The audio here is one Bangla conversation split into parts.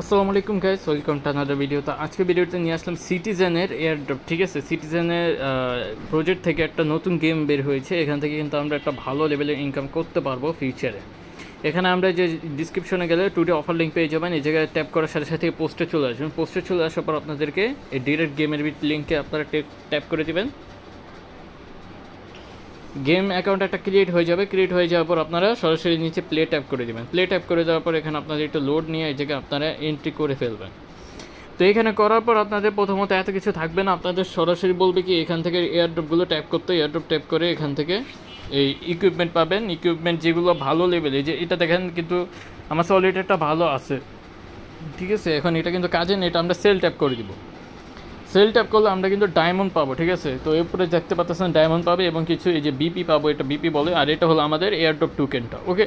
আসসালামু আলাইকুম guys welcome to another video তো আজকে ভিডিওতে নিয়ে আসলাম সিটিজেনের এয়ারড্রপ ঠিক আছে? সিটিজেনের প্রজেক্ট থেকে একটা নতুন গেম বের হয়েছে। এখান থেকে কিন্তু আমরা একটা ভালো লেভেলের ইনকাম করতে পারব ফিউচারে এখানে আমরা যে ডিসক্রিপশনে গেলে টুডে অফার লিঙ্ক পেয়ে যাবেন। এই জায়গায় ট্যাপ করার সাথে সাথে পোস্টে চলে আসবেন। পোস্টে চলে আসার পর আপনাদেরকে এই ডিরেক্ট গেমের লিঙ্কে আপনারা ট্যাপ করে দিবেন। গেম অ্যাকাউন্ট একটা ক্রিয়েট হয়ে যাবে। ক্রিয়েট হয়ে যাওয়ার পর আপনারা সরাসরি নিচে প্লে ট্যাপ করে দেবেন। প্লে ট্যাপ করে দেওয়ার পর এখানে আপনাদের একটু লোড নিয়ে এই জায়গায় আপনারা এন্ট্রি করে ফেলবেন। তো এখানে করার পর আপনাদের প্রথমত এত কিছু থাকবে না। আপনাদের সরাসরি বলবে কি, এখান থেকে এয়ারড্রপগুলো ট্যাপ করতে এয়ারড্রপ ট্যাপ করে এখান থেকে এই ইকুইপমেন্ট পাবেন। ইকুইপমেন্ট যেগুলো ভালো লেভেলে যে এটা দেখেন কিন্তু আমার অলরেডি একটা ভালো আছে। ঠিক আছে? এখন এটা কিন্তু কাজে নেই, এটা আমরা সেল ট্যাপ করে দিব। সেল ট্যাপ করলে আমরা কিন্তু ডায়মন্ড পাবো, ঠিক আছে? তো এরপরে দেখতে পাচ্ছেন ডায়মন্ড পাবে এবং কিছু এই যে বিপি পাবো, এটা বিপি বলে, আর এটা হলো আমাদের এয়ারড্রপ টোকেনটা ওকে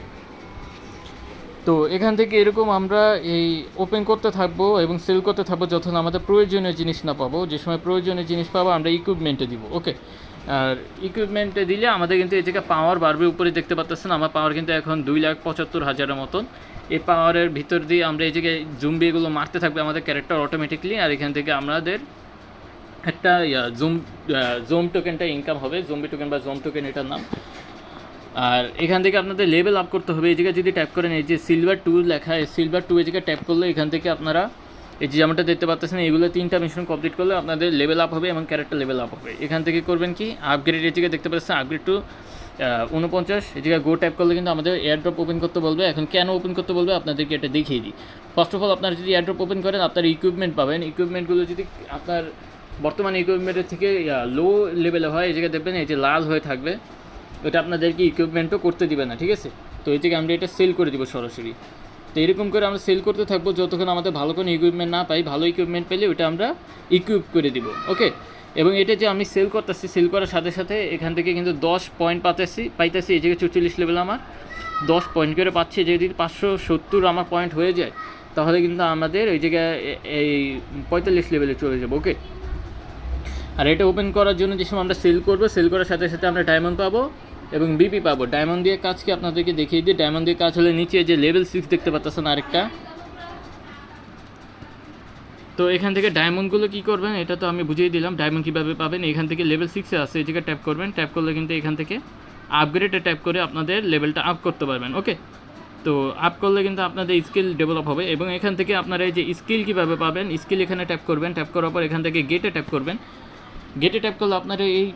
তো এখান থেকে এরকম আমরা এই ওপেন করতে থাকব এবং সেল করতে থাকব যখন আমাদের প্রয়োজনীয় জিনিস না পাবো, যে সময় প্রয়োজনীয় জিনিস পাবো আমরা ইকুইপমেন্টে দিব ওকে আর ইকুইপমেন্টে দিলে আমাদের কিন্তু এই জায়গায় পাওয়ার বাড়বে উপরে দেখতে পাচ্ছেন, আমার পাওয়ার কিন্তু এখন দুই লাখ পঁচাত্তর হাজারের মতন। এই পাওয়ারের ভিতর দিয়ে আমরা এই জায়গায় জুম্বি এগুলো মারতে থাকবে আমাদের ক্যারেক্টার অটোমেটিকলি আর এখান থেকে আমাদের একটা জুম জোম টোকেনটা ইনকাম হবে। জম্বি টোকেন বা জোম টোকেন এটার নাম। আর এখান থেকে আপনাদের লেভেল আপ করতে হবে। এই জায়গায় যদি ট্যাপ করেন, এই যে সিলভার টু লেখা সিলভার টু এই জায়গায় ট্যাপ করলে এখান থেকে আপনারা এই যে যেমনটা দেখতে পাচ্ছেন এগুলো তিনটা মিশন কমপ্লিট করলে আপনাদের লেভেল আপ হবে এবং ক্যারেক্টার লেভেল আপ হবে। এখান থেকে করবেন কি? আপগ্রেড এই জায়গায় দেখতে পাচ্ছেন আপগ্রেড টু উনপঞ্চাশ এই জায়গায় গো ট্যাপ করলে কিন্তু আমাদের এয়ারড্রপ ওপেন করতে বলবে। এখন কেন ওপেন করতে বলবে? আপনাদেরকে এটা দেখিয়ে দিই। ফার্স্ট অফ অল আপনারা যদি এয়ারড্রপ ওপেন করেন, আপনার ইকুইপমেন্ট পাবেন। ইকুইপমেন্টগুলো যদি আপনার বর্তমানে ইকুইপমেন্টের থেকে লো লেভেলে হয়, এই জায়গায় দেখবেন এই যে লাল হয়ে থাকবে, ওটা আপনাদেরকে ইকুইপমেন্টও করতে দিবে না, ঠিক আছে? তো এই থেকে আমরা এটা সেল করে দিব সরাসরি। তো এরকম করে আমরা সেল করতে থাকব, যতক্ষণ আমাদের ভালো কোনো ইকুইপমেন্ট না পাই, ভালো ইকুইপমেন্ট পেলে ওটা আমরা ইকুইপ করে দিব ওকে এবং এটা যে আমি সেল করতেছি সেল করার সাথে সাথে এখান থেকে কিন্তু দশ পয়েন্ট পাতেছি, পাইতেছি, এই জায়গায় চৌচল্লিশ লেভেল আমার। দশ পয়েন্ট করে পাচ্ছি যদি পাঁচশো সত্তর আমার পয়েন্ট হয়ে যায়, তাহলে কিন্তু আমাদের ওই জায়গায় এই পঁয়তাল্লিশ লেভেলে চলে যাব ওকে আর এটা ওপেন করার জন্য যে সময় আমরা সেল করব সেল করার সাথে সাথে আমরা ডায়মন্ড পাবো এবং বিপি পাবো। ডায়মন্ড দিয়ে কাজ কি আপনাদেরকে দেখিয়ে দিই। ডায়মন্ড দিয়ে কাজ হলে নিচে যে লেভেল সিক্স দেখতে পাচ্ছেন আরেকটা। তো এখান থেকে ডায়মন্ডগুলো কী করবেন? এটা তো আমি বুঝিয়ে দিলাম। ডায়মন্ড কীভাবে পাবেন? এখান থেকে লেভেল সিক্সে আসে এই জায়গায় ট্যাপ করবেন। ট্যাপ করলে কিন্তু এখান থেকে আপগ্রেডে ট্যাপ করে আপনাদের লেভেলটা আপ করতে পারবেন। ওকে তো আপ করলে কিন্তু আপনাদের স্কিল ডেভেলপ হবে এবং এখান থেকে আপনারা এই যে স্কিল কীভাবে পাবেন? স্কিল এখানে ট্যাপ করবেন। ট্যাপ করার পর এখান থেকে গেটে ট্যাপ করবেন। গেটে ট্যাপ করলে আপনারা এই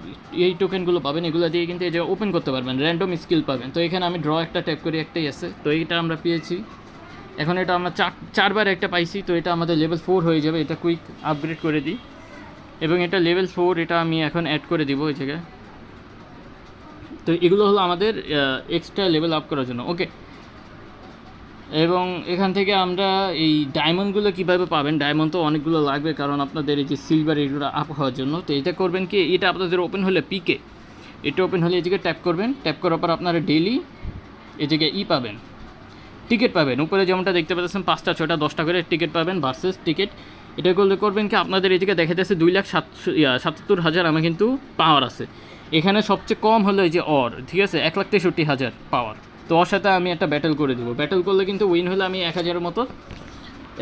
এই টোকেনগুলো পাবেন, এগুলো দিয়ে কিন্তু এই যে ওপেন করতে পারবেন র্যান্ডম স্কিল পাবেন। তো এখানে আমি ড্র একটা ট্যাপ করি, একটাই আছে। তো এইটা আমরা পেয়েছি। এখন এটা আমরা চার, চারবার একটা পাইছি, তো এটা আমাদের লেভেল ফোর হয়ে যাবে। এটা কুইক আপগ্রেড করে দিই। এবং এটা লেভেল ফোর এটা আমি এখন অ্যাড করে দিব ওই জায়গায়। তো এগুলো হলো আমাদের এক্সট্রা লেভেল আপ করার জন্য। ওকে এবং এখান থেকে আমরা এই ডায়মন্ডগুলো কীভাবে পাবেন? ডায়মন্ড তো অনেকগুলো লাগবে কারণ আপনাদের এই যে সিলভার এগুলো আপ হওয়ার জন্য। তো এটা করবেন কি, এটা আপনাদের ওপেন হলে পিকে এটা ওপেন হলে জায়গায় ট্যাপ করবেন। ট্যাপ করার পর আপনারা এই জায়গায় ই পাবেন। টিকিট পাবেন। উপরে যেমনটা দেখতে পাচ্ছেন, পাঁচটা ছটা দশটা করে টিকিট পাবেন ভার্সেস টিকিট এটা করলে করবেন কি, আপনাদের এদিকে দেখা যাচ্ছে দুই লাখ সাতশো সাতাত্তর হাজার আমার কিন্তু পাওয়ার আছে। এখানে সবচেয়ে কম হলো এই যে অর ঠিক আছে? এক লাখ তেষট্টি হাজার পাওয়ার তো ওর সাথে আমি একটা ব্যাটেল করে দেবো। ব্যাটেল করলে কিন্তু উইন হলে আমি এক হাজারের মতো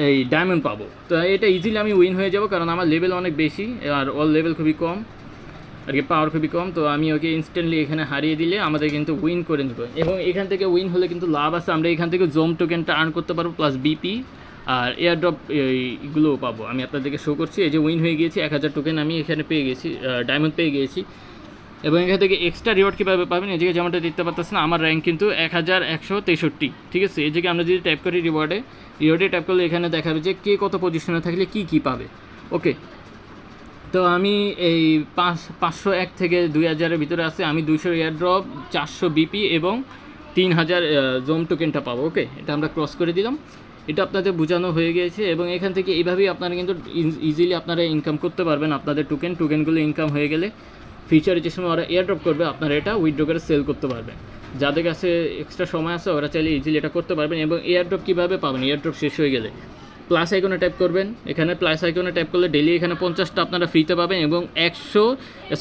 এই ডায়মন্ড পাবো। তো এটা ইজিলি আমি উইন হয়ে যাব কারণ আমার লেভেল অনেক বেশি আর অল লেভেল খুবই কম, আর কি পাওয়ার খুবই কম। তো আমি ওকে ইনস্ট্যান্টলি এখানে হারিয়ে দিলে আমাদের কিন্তু উইন করে নেব। এবং এখান থেকে উইন হলে কিন্তু লাভ আছে। আমরা এখান থেকে জোম টোকেনটা আর্ন করতে পারব প্লাস বিপি আর এয়ারড্রপ এইগুলোও পাবো। আমি আপনাদেরকে শো করছি। এই যে উইন হয়ে গিয়েছি, এক হাজার টোকেন আমি এখানে পেয়ে গেছি ডায়মন্ড পেয়ে গিয়েছি। এবং এখান থেকে এক্সট্রা রিওয়ার্ড কীভাবে পাবেন? জায়গায় যেমনটা দেখতে পাচ্ছেন আমার র্যাঙ্ক কিন্তু এক হাজার একশো তেষট্টি, ঠিক আছে? জায়গায় আমরা যদি ট্যাপ করি রিওয়ার্ডে রিওয়ার্ডে ট্যাপ করলে এখানে দেখাবে যে কে কত পজিশনে থাকলে কী কী পাবে। ওকে তো আমি এই পাঁচ, পাঁচশো এক থেকে দুই হাজারের ভিতরে আছে, আমি দুইশো এয়ারড্রপ চারশো বিপি এবং তিন হাজার জোম টোকেনটা পাবো ওকে এটা আমরা ক্রস করে দিলাম। এটা আপনাদের বোঝানো হয়ে গিয়েছে এবং এখান থেকে এইভাবেই আপনারা কিন্তু ইজিলি আপনারা ইনকাম করতে পারবেন, আপনাদের টোকেন টোকেনগুলো ইনকাম হয়ে গেলে। ফিউচারে যে সময় ওরা এয়ারড্রপ করবে, আপনারা এটা উইথড্র করে সেল করতে পারবেন। যাদের কাছে এক্সট্রা সময় আছে, ওরা চাইলে ইজিলি এটা করতে পারবেন এবং এয়ারড্রপ কীভাবে পাবেন? এয়ারড্রপ শেষ হয়ে গেলে। প্লাস আইকনে ট্যাপ করবেন। এখানে প্লাস আইকনে ট্যাপ করলে ডেলি এখানে পঞ্চাশটা আপনারা ফ্রিতে পাবেন এবং একশো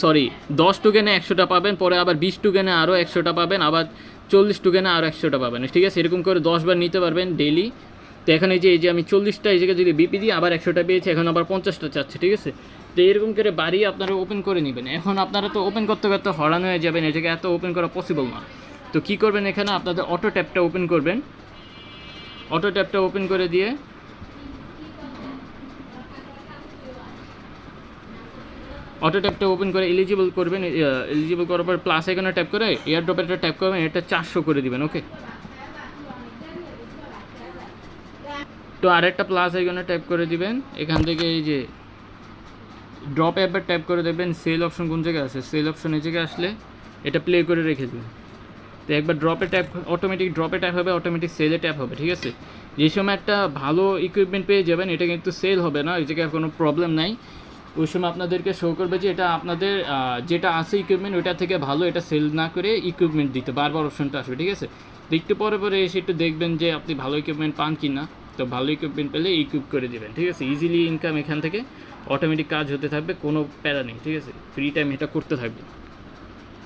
সরি দশ টুকেনে একশোটা পাবেন, পরে আবার বিশ টুকেনে আরও একশোটা পাবেন, আবার চল্লিশ টুকেনে আরও একশোটা পাবেন। ঠিক আছে? এরকম করে দশবার নিতে পারবেন ডেলি তো এখানে যে, এই যে আমি চল্লিশটা, এই জায়গায় যদি বিপি দিই আবার একশোটা পেয়েছি, এখন আবার পঞ্চাশটা চাচ্ছে, ঠিক আছে? তো এরকম করে বাড়ি আপনারা ওপেন করে নেবেন। এখন আপনারা তো ওপেন করতে করতে হরান হয়ে যাবেন জায়গায় এত ওপেন করা পসিবল না। তো কি করবেন এখানে? আপনাদের অটো ট্যাপটা ওপেন করবেন। অটো ট্যাপটা ওপেন করে দিয়ে অটো ট্যাপটা ওপেন করে এলিজিবল করবেন এলিজিবল করার পর প্লাস এখানে ট্যাপ করে এয়ার ড্রপেরটা ট্যাপ করবেন, এটা চারশো করে দিবেন ওকে তো আরেকটা প্লাস এখানে ট্যাপ করে দিবেন। এখান থেকে এই যে ড্রপ অ্যাপের ট্যাপ করে দেখবেন সেল অপশন কোন জায়গায় আছে। সেল অপশন এই জায়গায় আসলে এটা প্লে করে রেখে দেবেন। তো একবার ড্রপে ট্যাপ অটোমেটিক ড্রপে ট্যাপ হবে অটোমেটিক সেলে ট্যাপ হবে, ঠিক আছে? যে সময় একটা ভালো ইকুইপমেন্ট পেয়ে যাবেন, এটা কিন্তু সেল হবে না, এই জায়গায় কোনো প্রবলেম নাই। ওই সময় আপনাদেরকে শো করবে যে এটা আপনাদের যেটা আছে ইকুইপমেন্ট ওইটা থেকে ভালো এটা সেল না করে ইকুইপমেন্ট দিতে, বারবার অপশনটা আসবে, ঠিক আছে? তো একটু পরে পরে এসে একটু দেখবেন যে আপনি ভালো ইকুইপমেন্ট পান কি না তো ভালো ইকুইপমেন্ট পেলে ইকুইপ করে দেবেন, ঠিক আছে? ইজিলি ইনকাম এখান থেকে। অটোমেটিক কাজ হতে থাকবে কোনো প্যারা নেই ঠিক আছে? ফ্রি টাইম এটা করতে থাকবে।